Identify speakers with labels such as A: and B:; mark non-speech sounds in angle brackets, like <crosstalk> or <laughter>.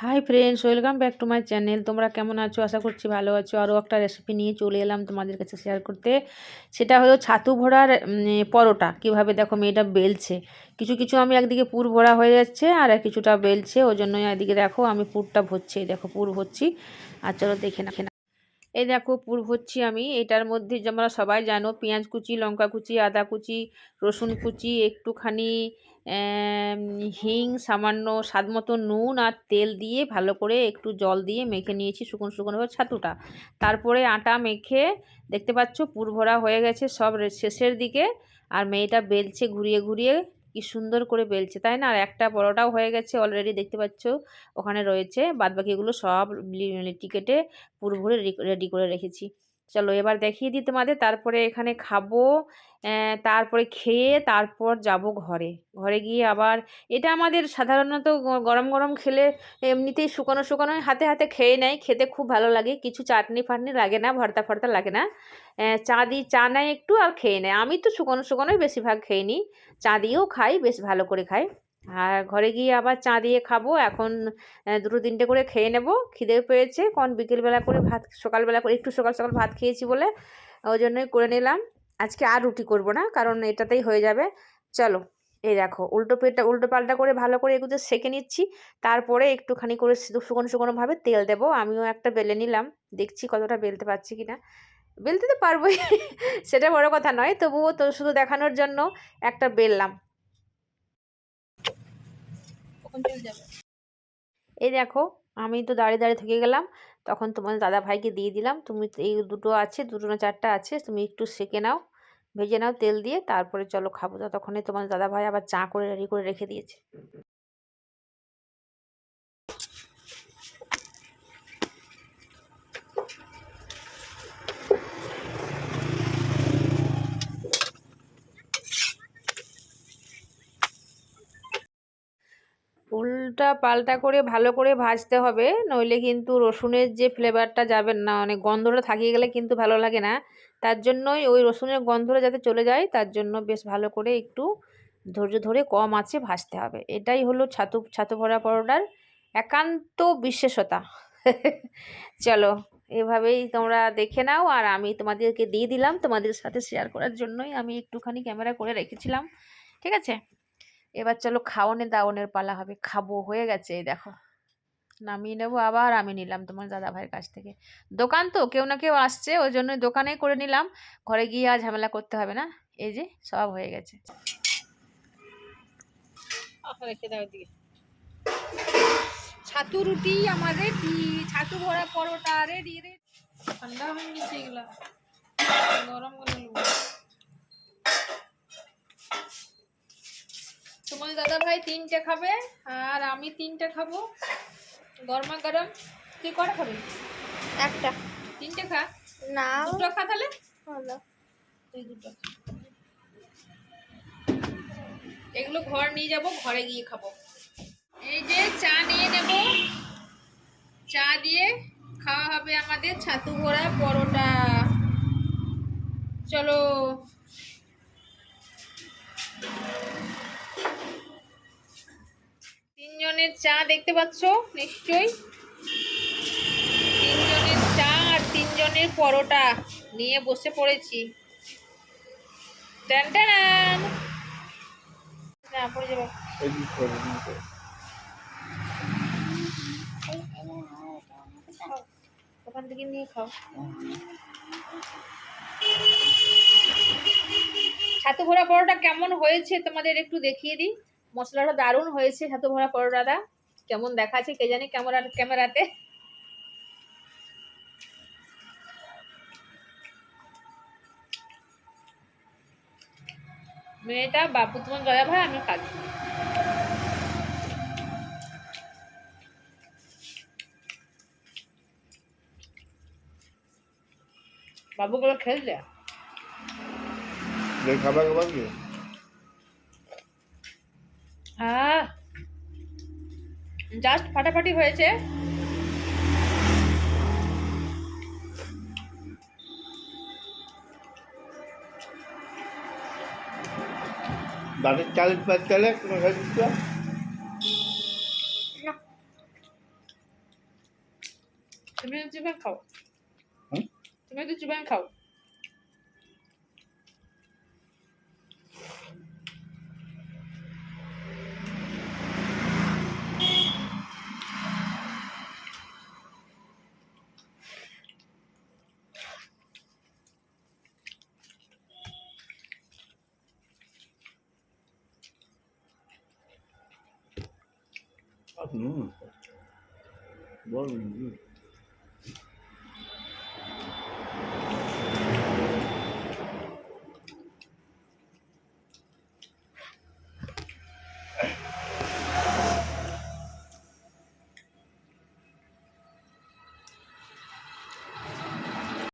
A: Hi friends welcome back to my channel তোমরা কেমন আছো? আশা করছি ভালো আছো। আরও একটা রেসিপি নিয়ে চলে এলাম তোমাদের কাছে শেয়ার করতে। সেটা হলো ছাতু ভরার পরোটা। কীভাবে দেখো মেয়েটা বেলছে। কিছু কিছু আমি একদিকে পুর ভরা হয়ে যাচ্ছে আর কিছুটা বেলছে। ওই জন্যই একদিকে দেখো আমি পুরটা ভরছি। দেখো পুর ভরছি। আর চলো দেখে না এই দেখো পুর ভরছি আমি। এটার মধ্যে আমরা সবাই জানো, পেঁয়াজ কুচি, লঙ্কা কুচি, আদা কুচি, রসুন কুচি, একটুখানি হিং, সামান্য স্বাদ মতো নুন আর তেল দিয়ে ভালো করে একটু জল দিয়ে মেখে নিয়েছি শুকনো শুকনোভাবে ছাতুটা। তারপরে আটা মেখে দেখতে পাচ্ছ পুর ভরা হয়ে গেছে সব শেষের দিকে। আর মেয়েটা বেলছে, ঘুরিয়ে ঘুরিয়ে কি সুন্দর করে বেলছে, তাই না? আর একটা পরোটাও হয়ে গেছে অলরেডি দেখতে পাচ্ছ? ওখানে রয়েছে, বাদবাকিগুলো সব টিকেটে পুর ভরে রেডি করে রেখেছি। চলো এবার দেখিয়ে দিই তোমাদের। তারপরে এখানে খাব তারপরে খেয়ে তারপর যাব ঘরে। ঘরে গিয়ে আবার, এটা আমাদের সাধারণত গরম গরম খেলে এমনিতেই শুকনো শুকনো হাতে হাতে খেয়ে নেয়, খেতে খুব ভালো লাগে। কিছু চাটনি ফাটনি লাগে না, ভর্তা ফর্তা লাগে না। চা দিই চা নেয় একটু আর খেয়ে নেয়। আমি তো শুকনো শুকনোই বেশিরভাগ খেয়ে নিই। চা দিয়েও খাই, বেশ ভালো করে খাই। আর ঘরে গিয়ে আবার চা দিয়ে খাব। এখন দুটো তিনটে করে খেয়ে নেব। খিদে পেয়েছে। কারণ বিকেলবেলা করে ভাত, সকালবেলা করে, একটু সকাল সকাল ভাত খেয়েছি বলে ওই জন্যই করে নিলাম। আজকে আর রুটি করব না, কারণ এটাতেই হয়ে যাবে। চলো, এই দেখো, উল্টো পেটটা, উল্টো পাল্টা করে ভালো করে এগুলো সেকে নিচ্ছি। তারপরে একটুখানি করে শুকনো শুকনোভাবে তেল দেবো। আমিও একটা বেলে নিলাম। দেখছি কতটা বেলতে পারছি কি না বেলতে তো পারবোই। <laughs> সেটা বড় কথা নয়, তবুও তো শুধু দেখানোর জন্য একটা বেললাম। এই দেখো আমি তো দাঁড়িয়ে দাঁড়িয়ে থেকে গেলাম। তখন তোমার দাদা ভাইকে দিয়ে দিলাম। তুমি এই দুটো আছে, দুটো না চারটা আছে, তুমি একটু সেকে নাও, ভেজে নাও তেল দিয়ে, তারপরে চলো খাব। ততক্ষণে তোমার দাদা ভাই আবার চা করে, রেডি করে রেখে দিয়েছে। উল্টা পাল্টা করে ভালো করে ভাজতে হবে, নইলে কিন্তু রসুনের যে ফ্লেভারটা যাবে না মানে গন্ধটা থাকিয়ে গেলে কিন্তু ভালো লাগে না। তার জন্যই ওই রসুনের গন্ধটা যাতে চলে যায়, তার জন্য বেশ ভালো করে একটু ধৈর্য ধরে কম আঁচে ভাজতে হবে। এটাই হলো ছাতু ছাতু ভরা পরোটার একান্ত বিশেষতা। <laughs> চলো, এভাবেই তোমরা দেখে নাও, আর আমি তোমাদেরকে দিয়ে দিলাম, তোমাদের সাথে শেয়ার করার জন্যই আমি একটুখানি ক্যামেরা করে রেখেছিলাম। ঠিক আছে? এবার চলো খাওয়ানে দাওনের পালা হবে। খাব, হয়ে গেছে, এই দেখো। নামিয়ে নেব আবার আমি নিলাম তোমার দাদা ভাইয়ের কাছ থেকে। দোকান তো, কেউ না কেউ আসছে, ওই জন্য দোকানেই করে নিলাম। ঘরে গিয়ে আর ঝামেলা করতে হবে না। এই যে, সব হয়ে গেছে। ছাতু রুটি আমার রেডি ছাতু ভরা পরোটা রেডি রে ঠান্ডা হয়ে গেছে এগুলা। গরম করে নেব তোমার দাদা ভাই তিনটে খাবে আর আমি তিনটে খাব। গরমা গরম। তুই কটা খাবি?
B: একটা।
A: তিনটে খা।
B: না।
A: দুটো খা তাহলে।
B: হলো
A: তুই দুটো এগুলো ঘর নিয়ে যাব ঘরে গিয়ে খাব। এই যে চা নিয়ে নেব। চা দিয়ে খাওয়া হবে আমাদের ছাতু ভরা পরোটা। চলো। চা দেখতে পাচ্ছ? নিশ্চয়ই। তিনজনের চা আর তিনজনের পরোটা নিয়ে বসে পড়েছি। ওখান থেকে নিয়ে খাও। ছাতু ভরা পরোটা কেমন হয়েছে তোমাদের একটু দেখিয়ে দিই। মশলাটা দারুণ হয়েছে, ছাতু ভরা পরোটাটা। কেমন দেখাচ্ছে কে জানি ক্যামেরা, ক্যামেরাতে। মেয়েটা, বাপু, তোমার গয়া ভাই আমি খাচ্ছি। বাবুগুলো খেলছে।
C: খাবার খাবার কি?
A: আহ জাস্ট ফাটাফাটি হয়েছে।
C: চাল কোনো
A: তুমি খাও। তুমি তো খাও।
C: আর নুন বল নুন